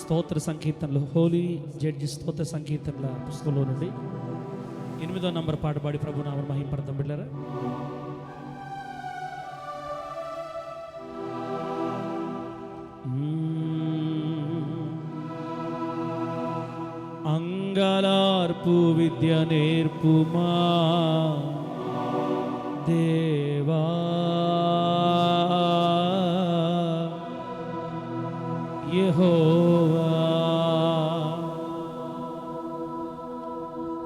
స్తోత్ర సంకీర్తనలు. హోలీ జడ్జి స్తోత్ర సంకీర్తనల పుస్తకంలో నుండి ఎనిమిదో నంబర్ పాట పాడి ప్రభు నామ మహింపడతాం బిడ్డరా అంగలార్పు విద్య నేర్పుమా దేవా. యహో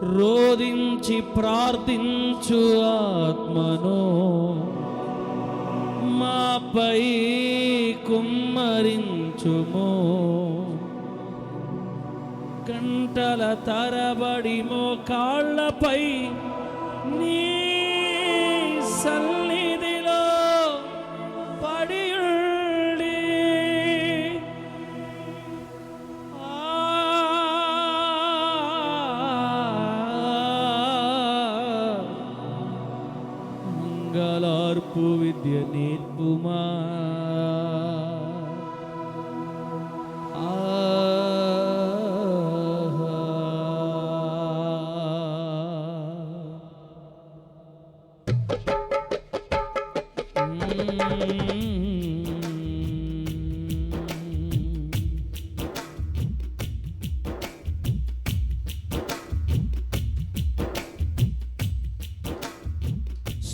రోధించి ప్రార్థించు ఆత్మను. మాపై కుమ్మరించుము. గంటల తరబడి మోకాళ్ళపై నీ సల్ మంగళార్పు విద్య నేర్పుమా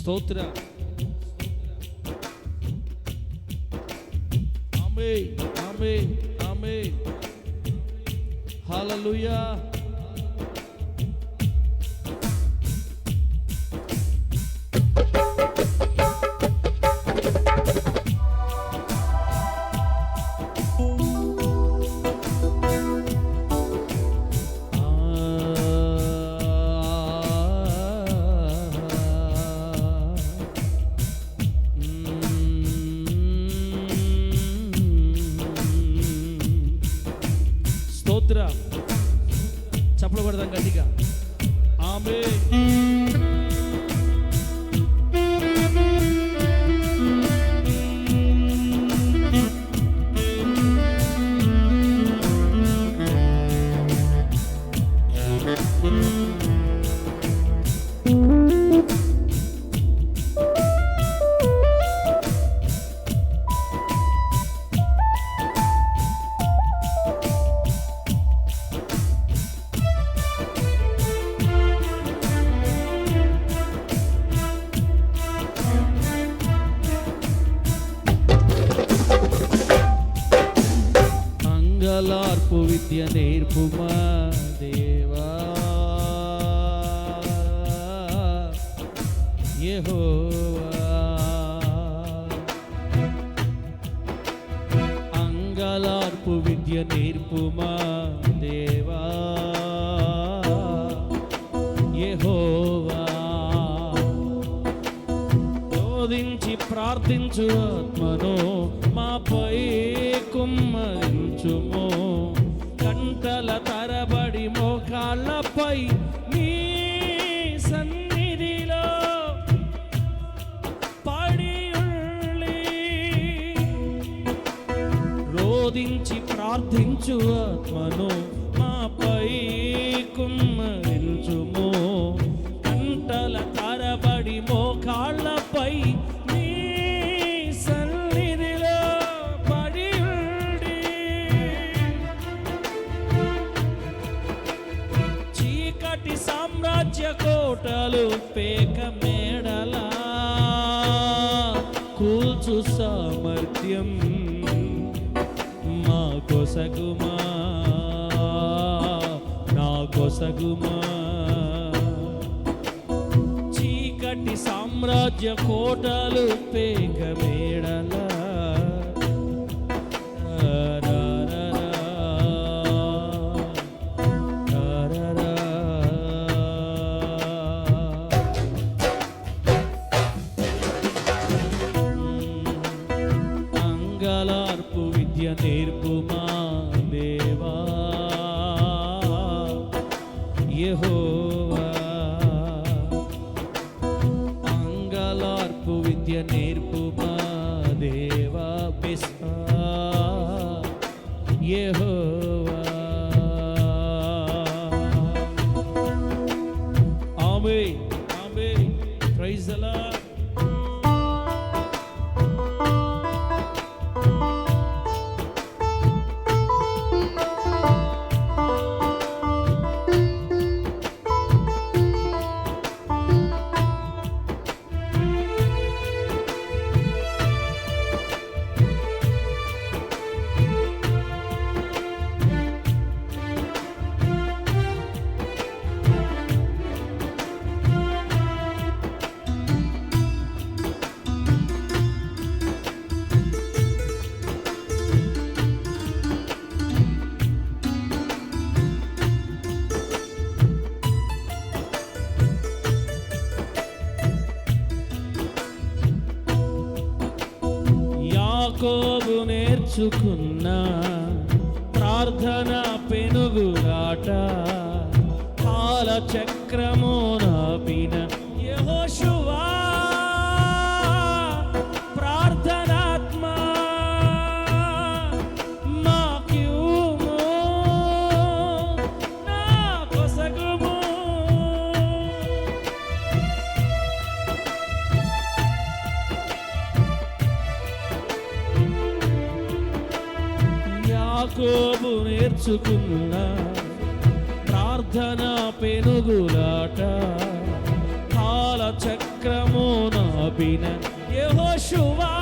స్తోత్ర ఆమె ఆమె ఆమె హల్లెలూయా గట్టిగా ఆమె విద్య నేర్పుమా దేవా. యెహోవా బోధించి ప్రార్థించు ఆత్మను మాపై కుమ్మరించుము. గంటల తరబడి మోకాళ్ళపై శోధించి ప్రార్థించు ఆత్మను మాపై కుమ్మరించుము. కంటల తరబడి మోకాళ్ళపై సామ్రాజ్య కోటలు పేక మేడలా కూల్చు సామర్థ్యం కొసగుమా నా కొసగుమా చీకటి సామ్రాజ్య కోటలు పేక మేడలా యెహోవా యాకోబు నేర్చుకున్న ప్రార్థన పెనుగులాట కాల చక్రము నాపిన యహోశువా యాకోబు నేర్చుకున్న. ప్రార్థన పెనుగులాట కాల చక్రము నాపిన యహోశువా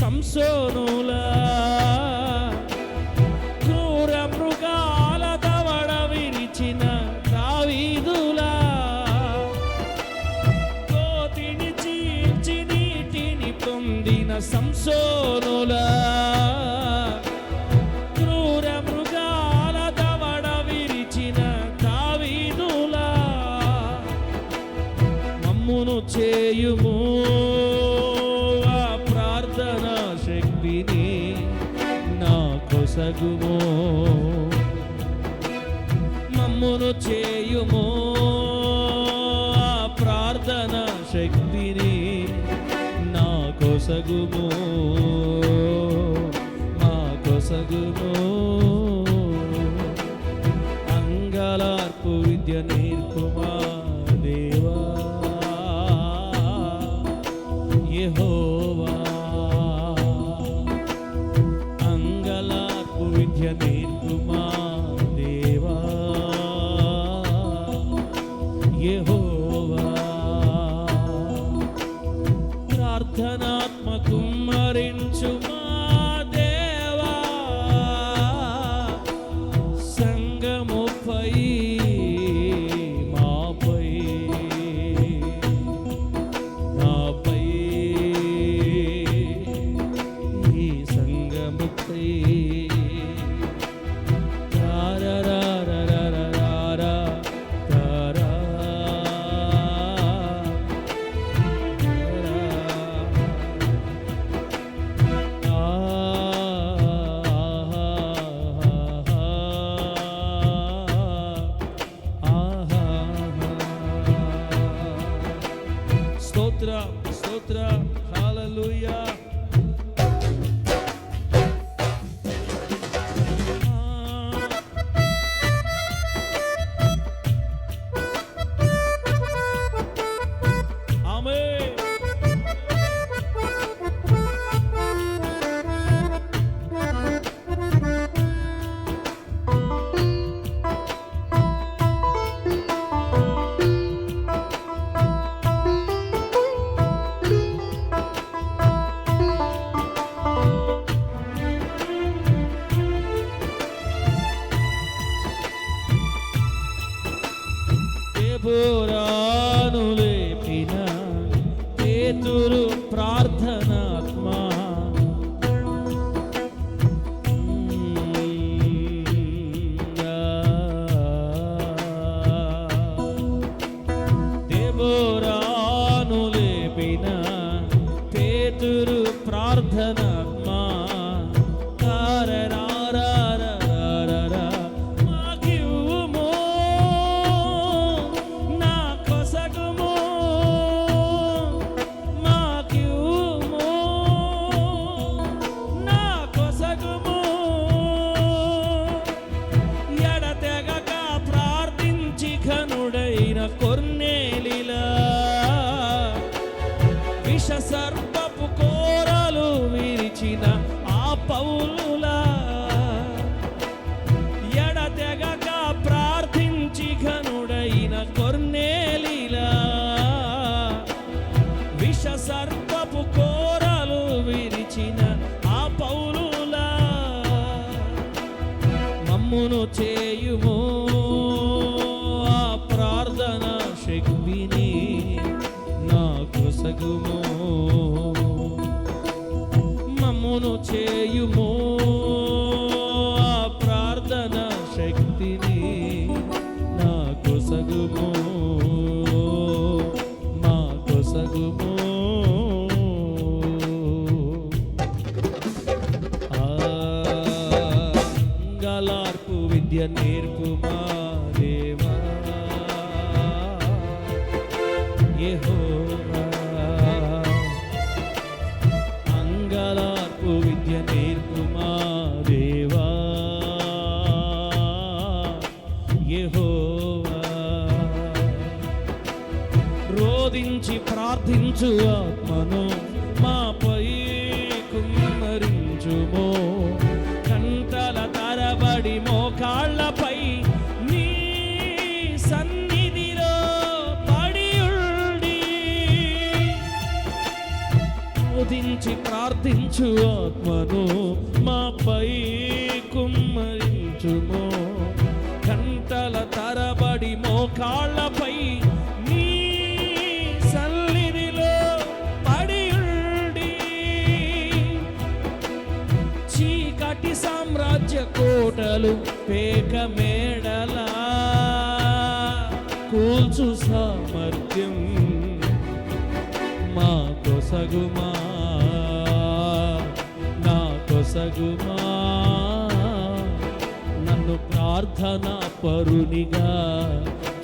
సంసోనులా క్రూర మృగాల దవడ విరిచిన దావీదులా. కోతిని చీల్చి నీటిని పొందిన సంసోనులా కొసగుము మమ్మును చేయుమో? ప్రార్థన శక్తిని నా కొసగుము? మా కొసగుమో? అంగలార్పు విద్య నేను পুরা la cornea. ప్రార్థించు ఆత్మను మాపై కుమ్మరించుమో. కంటల తరబడి మోకాళ్ళపై నీ సన్నిధిలో పడి ఉండి. రోధించి ప్రార్థించు ఆత్మను మాపై కుమ్మరించుమో. కంటల తరబడి మోకాళ్ళపై కోటలు పేక మేడలా కూల్చు సామర్థ్యం మా కొసగుమా నా కొసగుమా నన్ను ప్రార్థన పరునిగా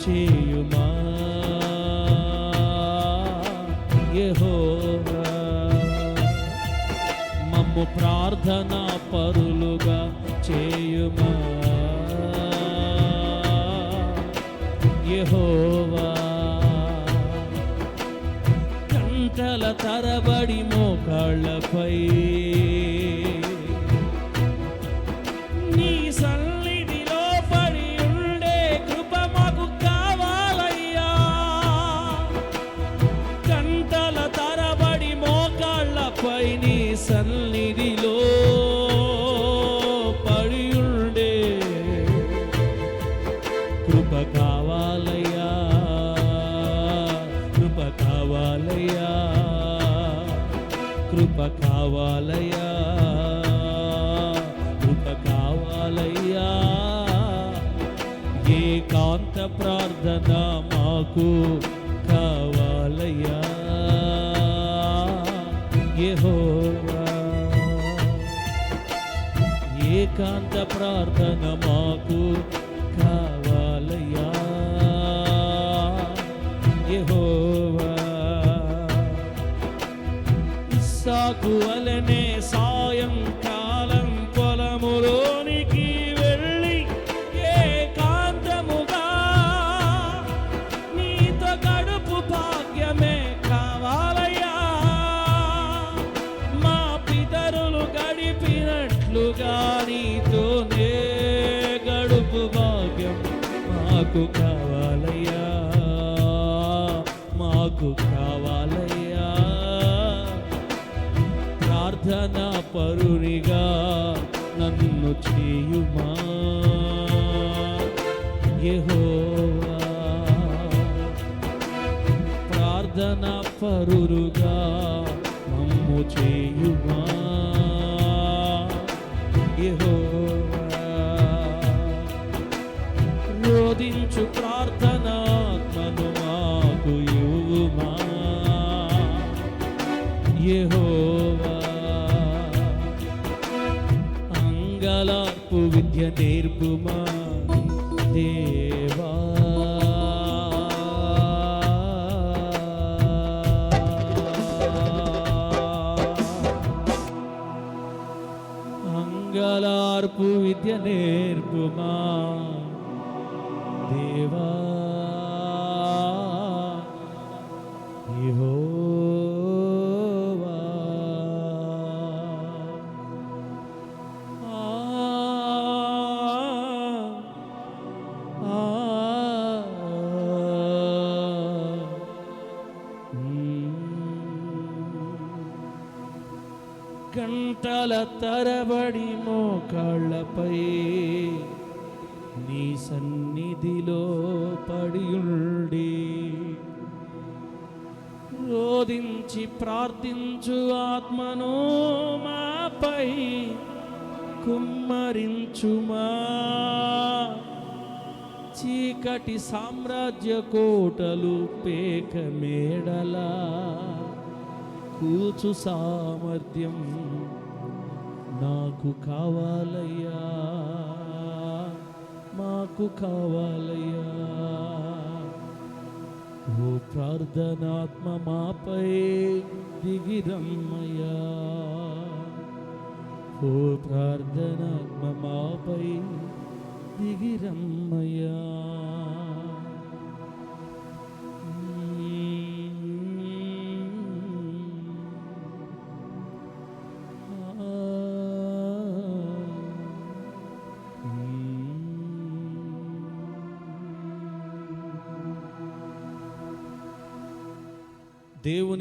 చేయుమా. యెహోవా మేము ప్రార్థన పరులుగా చేయుమా? యహోవా గంటల తరబడి మోకాళ్ళపై మాకు కావాలయ్యా. యెహోవా ఏకాంత ప్రార్థన మాకు కావాలయ్యా. యెహోవా ఇస్సాకు అల మాకు కావాలయ్యా మాకు కావాలయ్యా. ప్రార్థన పరునిగా నన్ను చేయుమా? యహోవా. ప్రార్థన పరురుగా మమ్ము చేయుమా? యహోవా. రోధించు ప్రార్థన మాకు ఇవ్వుమా. యెహోవా అంగలార్పు విద్య నేర్పుమా దేవా. అంగలార్పు విద్య నేర్పుమా గంటల తరబడి మోకాళ్ళపై నీ సన్నిధిలో పడియుండి. రోధించి ప్రార్థించు ఆత్మను మాపై కుమ్మరించుమా. చీకటి సామ్రాజ్య కోటలు పేక మేడలా కూచు సామర్థ్యం నాకు కావాలయ్యా మాకు కావాలయ్యా. ఓ ప్రార్థనాత్మ మాపై దిగిరమ్మయ్యా. ఓ ప్రార్థనాత్మ మాపై దిగిరమ్మయ్యా.